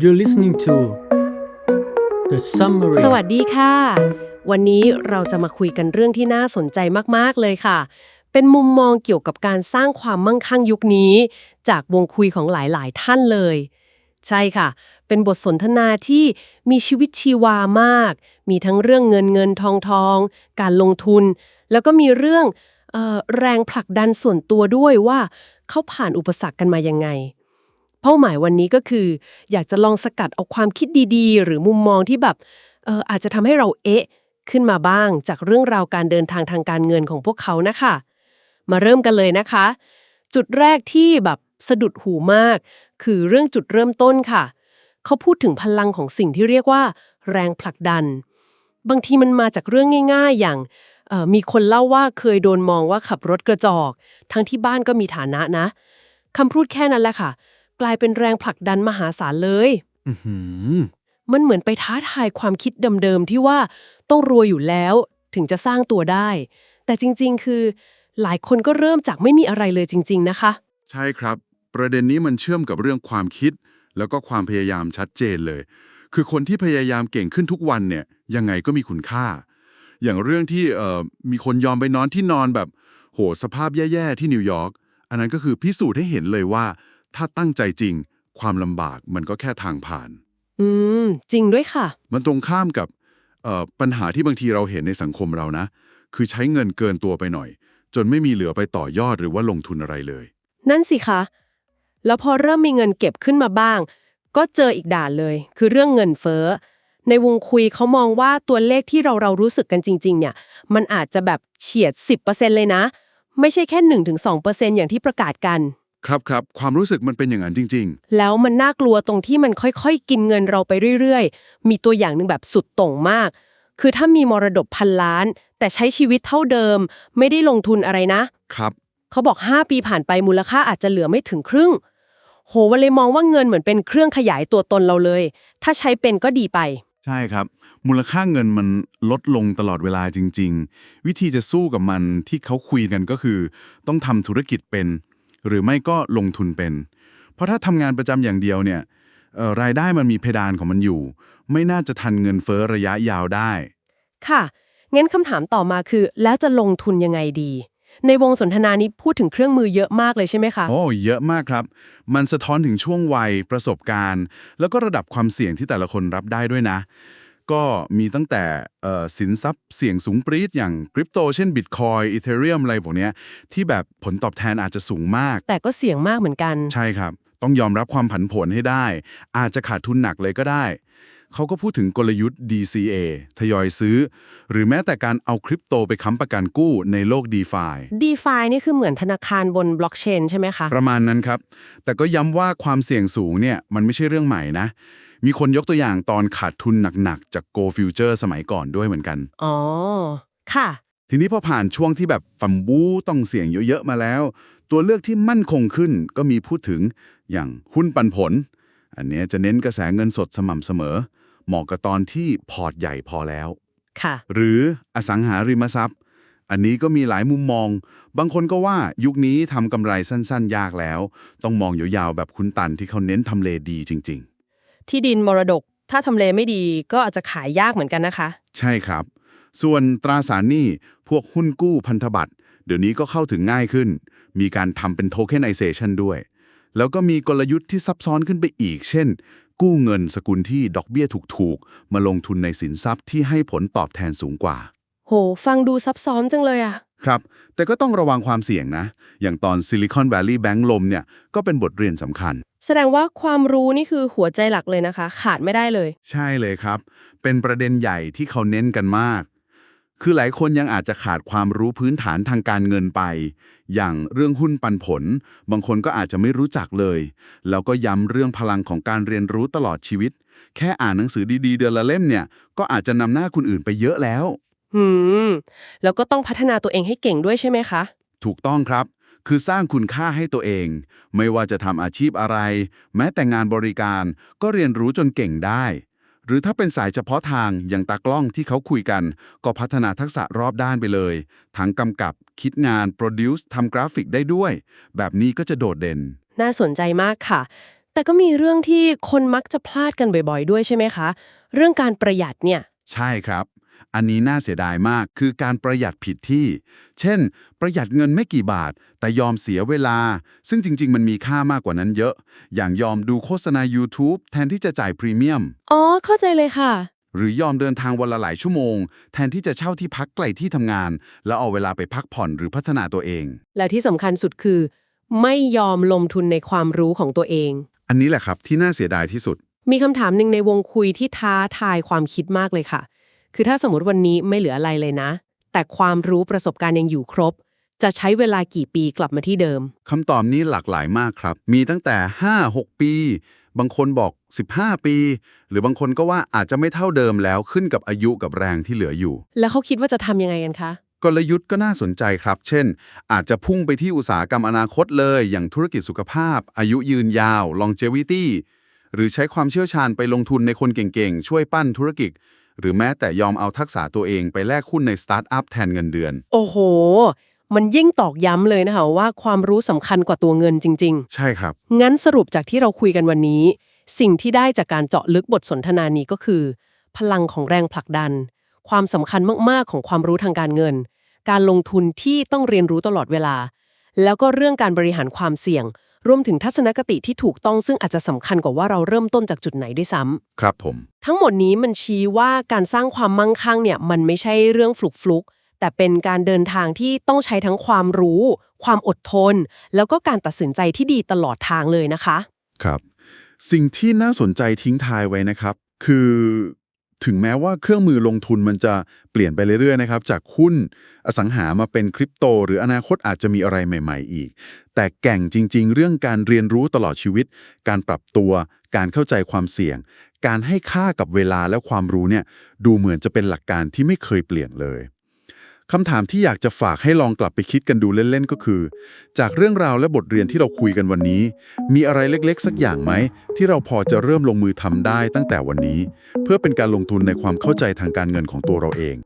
You're listening to The Summary สวัสดีค่ะ วันนี้เราจะมาคุยกันเรื่องที่น่าสนใจมาก ๆ เลยค่ะ เป็นมุมมองเกี่ยวกับการสร้างความมั่งคั่งยุคนี้ จากวงคุยของหลาย ๆ ท่านเลย ใช่ค่ะ เป็นบทสนทนาที่มีชีวิตชีวามาก มีทั้งเรื่องเงินเงินทองทอง การลงทุน แล้วก็มีเรื่องออแรงผลักดันส่วนตัวด้วยว่าเขาผ่านอุปสรรคกันมายังไง เป้าหมายวันนี้ก็คือ อยากจะลองสกัดเอาความคิดดีๆ หรือมุมมองที่แบบเอออาจจะทำให้เราเอ๊ะ ขึ้นมาบ้างจากเรื่องราวการเดินทางทางการเงินของพวกเขานะคะ มาเริ่มกันเลยนะคะ จุดแรกที่แบบสะดุดหูมาก คือเรื่องจุดเริ่มต้นค่ะ เขาพูดถึงพลังของสิ่งที่เรียกว่า แรงผลักดัน บางทีมันมาจากเรื่องง่าย ๆ อย่างออมีคนเล่าว่าเคยโดนมองว่าขับรถกระจอก ทั้งที่บ้านก็มีฐานะนะคำพูดแค่นั้นแหละค่ะ กลายเป็นแรงผลักดันมหาศาลเลยอื้อหือมันเหมือนไปท้าทายความคิดเดิมๆที่ว่าต้องรวยอยู่แล้วถึงจะสร้างตัวได้ แต่จริง ๆ คือ หลายคนก็เริ่มจากไม่มีอะไรเลยจริง ๆ นะคะ ใช่ครับ ประเด็นนี้มันเชื่อมกับเรื่องความคิด แล้วก็ความพยายามชัดเจนเลย คือคนที่พยายามเก่งขึ้นทุกวันเนี่ยยังไงก็มีคุณค่า อย่างเรื่องที่เอ่อมีคนยอมไปนอนที่นอนแบบ โหสภาพแย่ๆที่นิวยอร์กอันนั้นก็คือพิสูจน์ให้เห็นเลยว่า ถ้าตั้งใจจริง ความลำบากมันก็แค่ทางผ่าน อืม จริงด้วยค่ะ มันตรงข้ามกับเอ่อปัญหาที่บางทีเราเห็นในสังคมเรานะ คือใช้เงินเกินตัวไปหน่อย จนไม่มีเหลือไปต่อยอดหรือว่าลงทุนอะไรเลย นั่นสิคะ แล้วพอเริ่มมีเงินเก็บขึ้นมาบ้าง ก็เจออีกด่านเลย คือเรื่องเงินเฟ้อ ในวงคุยเขามองว่าตัวเลขที่เราเรารู้สึกกันจริง ๆ เนี่ย มันอาจจะแบบเฉียด 10%เลยนะ ไม่ใช่แค่ 1-2%อย่างที่ประกาศกัน ครับครับความรู้สึกมันเป็นอย่างนั้นจริง แล้วมันน่ากลัวตรงที่มันค่อยๆ กินเงินเราไปเรื่อยๆ มีตัวอย่างหนึ่งแบบสุดโต่งมาก คือถ้ามีมรดกพันล้าน แต่ใช้ชีวิตเท่าเดิม ไม่ได้ลงทุนอะไรนะ ๆ ครับ เขาบอก 5 ปีผ่านไปมูลค่าอาจจะเหลือไม่ถึงครึ่ง โหวันเลยมองว่าเงินเหมือนเป็นเครื่องขยายตัวตนเราเลย ถ้าใช้เป็นก็ดีไป ใช่ครับ มูลค่าเงินมันลดลงตลอดเวลาจริง ๆ วิธีจะสู้กับมันที่เขาคุยกันก็คือ ต้องทำธุรกิจเป็น หรือไม่ก็ลงทุนเป็น เพราะถ้าทำงานประจำอย่างเดียวเนี่ยเอ่อรายได้มันมีเพดานของมันอยู่ ไม่น่าจะทันเงินเฟ้อระยะยาวได้ ค่ะ งั้นคำถามต่อมาคือ แล้วจะลงทุนยังไงดี ในวงสนทนานี้พูดถึงเครื่องมือเยอะมากเลยใช่ไหมคะ โอ้ เยอะมากครับ มันสะท้อนถึงช่วงวัยประสบการณ์ แล้วก็ระดับความเสี่ยงที่แต่ละคนรับได้ด้วยนะ ก็มีตั้งแต่เอ่อสินทรัพย์เสี่ยงสูงปรี๊ดอย่างคริปโตเช่นบิตคอยอีเทเรียมอะไรพวกเนี้ยที่แบบผลตอบแทนอาจจะสูงมาก แต่ก็เสี่ยงมากเหมือนกัน ใช่ครับ ต้องยอมรับความผันผวนให้ได้ อาจจะขาดทุนหนักเลยก็ได้ เขาก็พูดถึงกลยุทธ์ DCA ทยอยซื้อ หรือแม้แต่การเอาคริปโตไปค้ำประกันกู้ในโลก DeFi DeFi นี่คือเหมือนธนาคารบนบล็อกเชนใช่ไหมคะ ประมาณนั้นครับ แต่ก็ย้ำว่าความเสี่ยงสูงเนี่ยมันไม่ใช่เรื่องใหม่นะ มีคนยกตัวอย่างตอนขาดทุนหนักๆจาก Go Future สมัยก่อนด้วยเหมือนกัน อ๋อ ค่ะทีนี้พอผ่านช่วงที่แบบฟัมบูต้องเสี่ยงเยอะ ๆ มาแล้ว ตัวเลือกที่มั่นคงขึ้นก็มีพูดถึงอย่างหุ้นปันผล อันเนี้ยจะเน้นกระแสเงินสดสม่ำเสมอ เหมาะกับตอนที่พอร์ตใหญ่พอแล้ว ค่ะ หรืออสังหาริมทรัพย์ อันนี้ก็มีหลายมุมมอง บางคนก็ว่ายุคนี้ทำกำไรสั้นๆ ยากแล้ว ต้องมองยาวๆแบบคุณตันที่เขาเน้นทำเลดีจริงที่ดินมรดกถ้าทำเลไม่ดีก็อาจจะขายยากเหมือนกันนะคะๆใช่ครับ ส่วนตราสารหนี้พวกหุ้นกู้พันธบัตรเดี๋ยวนี้ก็เข้าถึงง่ายขึ้น มีการทำเป็นโทเค็นไอเซชันด้วย แล้วก็มีกลยุทธ์ที่ซับซ้อนขึ้นไปอีก เช่น กู้เงินสกุลที่ดอกเบี้ยถูกๆ มาลงทุนในสินทรัพย์ที่ให้ผลตอบแทนสูงกว่า โห ฟังดูซับซ้อนจังเลยอะครับ แต่ก็ต้องระวังความเสี่ยงนะ อย่างตอน Silicon Valley Bank ลมเนี่ยก็เป็นบทเรียนสำคัญ แสดงว่าความรู้นี่คือหัวใจหลักเลยนะคะ ขาดไม่ได้เลย ใช่เลยครับ เป็นประเด็นใหญ่ที่เขาเน้นกันมาก คือหลายคนยังอาจจะขาดความรู้พื้นฐานทางการเงินไป อย่างเรื่องหุ้นปันผล บางคนก็อาจจะไม่รู้จักเลย แล้วก็ย้ำเรื่องพลังของการเรียนรู้ตลอดชีวิต แค่อ่านหนังสือดีๆ เดือนละเล่มเนี่ย ก็อาจจะนำหน้าคนอื่นไปเยอะแล้ว หืม แล้วก็ต้องพัฒนาตัวเองให้เก่งด้วยใช่ไหมคะ ถูกต้องครับ คือสร้างคุณค่าให้ตัวเอง ไม่ว่าจะทำอาชีพอะไร แม้แต่งานบริการก็เรียนรู้จนเก่งได้ หรือถ้าเป็นสายเฉพาะทางอย่างตากล้องที่เขาคุยกัน ก็พัฒนาทักษะรอบด้านไปเลยทั้งกำกับคิดงานโปรดิวซ์ทำกราฟิกได้ด้วย แบบนี้ก็จะโดดเด่น น่าสนใจมากค่ะ แต่ก็มีเรื่องที่คนมักจะพลาดกันบ่อยๆ ด้วยใช่ไหมคะ เรื่องการประหยัดเนี่ย ใช่ครับ อันนี้น่าเสียดายมากคือการประหยัดผิดที่ เช่น ประหยัดเงินไม่กี่บาท แต่ยอมเสียเวลา ซึ่งจริง ๆ มันมีค่ามากกว่านั้นเยอะ อย่างยอมดูโฆษณา YouTube แทนที่จะจ่ายพรีเมียม อ๋อ เข้าใจเลยค่ะ หรือยอมเดินทางวันละหลายชั่วโมง แทนที่จะเช่าที่พักไกลที่ทำงาน แล้วเอาเวลาไปพักผ่อนหรือพัฒนาตัวเอง และที่สำคัญสุดคือ ไม่ยอมลงทุนในความรู้ของตัวเอง อันนี้แหละครับที่น่าเสียดายที่สุด มีคำถามหนึ่งในวงคุยที่ท้าทายความคิดมากเลยค่ะ คือถ้าสมมติวันนี้ไม่เหลืออะไรเลยนะ แต่ความรู้ประสบการณ์ยังอยู่ครบ จะใช้เวลากี่ปีกลับมาที่เดิม คำตอบนี้หลากหลายมากครับ มีตั้งแต่ 5-6 ปี บางคนบอก 15 ปี หรือบางคนก็ว่าอาจจะไม่เท่าเดิมแล้วขึ้นกับอายุกับแรงที่เหลืออยู่ แล้วเขาคิดว่าจะทำยังไงกันคะ กลยุทธ์ก็น่าสนใจครับ เช่น อาจจะพุ่งไปที่อุตสาหกรรมอนาคตเลย อย่างธุรกิจสุขภาพ อายุยืนยาว longevity หรือใช้ความเชี่ยวชาญไปลงทุนในคนเก่งๆ ช่วยปั้นธุรกิจ หรือแม้แต่ยอมเอาทักษะตัวเองไปแลกหุ้นในสตาร์ทอัพแทนเงินเดือน โอ้โห มันยิ่งตอกย้ำเลยนะคะว่าความรู้สำคัญกว่าตัวเงินจริง ใช่ครับ ๆ งั้นสรุปจากที่เราคุยกันวันนี้ สิ่งที่ได้จากการเจาะลึกบทสนทนานี้ก็คือ พลังของแรงผลักดัน ความสำคัญมาก ๆ ของความรู้ทางการเงิน การลงทุนที่ต้องเรียนรู้ตลอดเวลา แล้วก็เรื่องการบริหารความเสี่ยง รวมถึงทัศนคติที่ถูกต้องซึ่งอาจจะสำคัญกว่าว่าเราเริ่มต้นจากจุดไหนด้วยซ้ำ ครับผม ทั้งหมดนี้มันชี้ว่าการสร้างความมั่งคั่งเนี่ยมันไม่ใช่เรื่องฟลุกฟลุกๆแต่เป็นการเดินทางที่ต้องใช้ทั้งความรู้ ความอดทน แล้วก็การตัดสินใจที่ดีตลอดทางเลยนะคะ ครับ สิ่งที่น่าสนใจทิ้งทายไว้นะครับ คือ ถึงแม้ว่าเครื่องมือลงทุนมันจะเปลี่ยนไปเรื่อยๆนะครับ จากหุ้นอสังหามาเป็นคริปโต หรืออนาคตอาจจะมีอะไรใหม่ๆอีก แต่แก่งจริง ๆ เรื่องการเรียนรู้ตลอดชีวิต การปรับตัว การเข้าใจความเสี่ยง การให้ค่ากับเวลาและความรู้เนี่ย ดูเหมือนจะเป็นหลักการที่ไม่เคยเปลี่ยนเลย คำถามที่อยากจะฝากให้ลองกลับไปคิดกันดูเล่นๆก็คือ จากเรื่องราวและบทเรียนที่เราคุยกันวันนี้ มีอะไรเล็กๆ สักอย่างไหม ที่เราพอจะเริ่มลงมือทำได้ตั้งแต่วันนี้ เพื่อเป็นการลงทุนในความเข้าใจทางการเงินของตัวเราเอง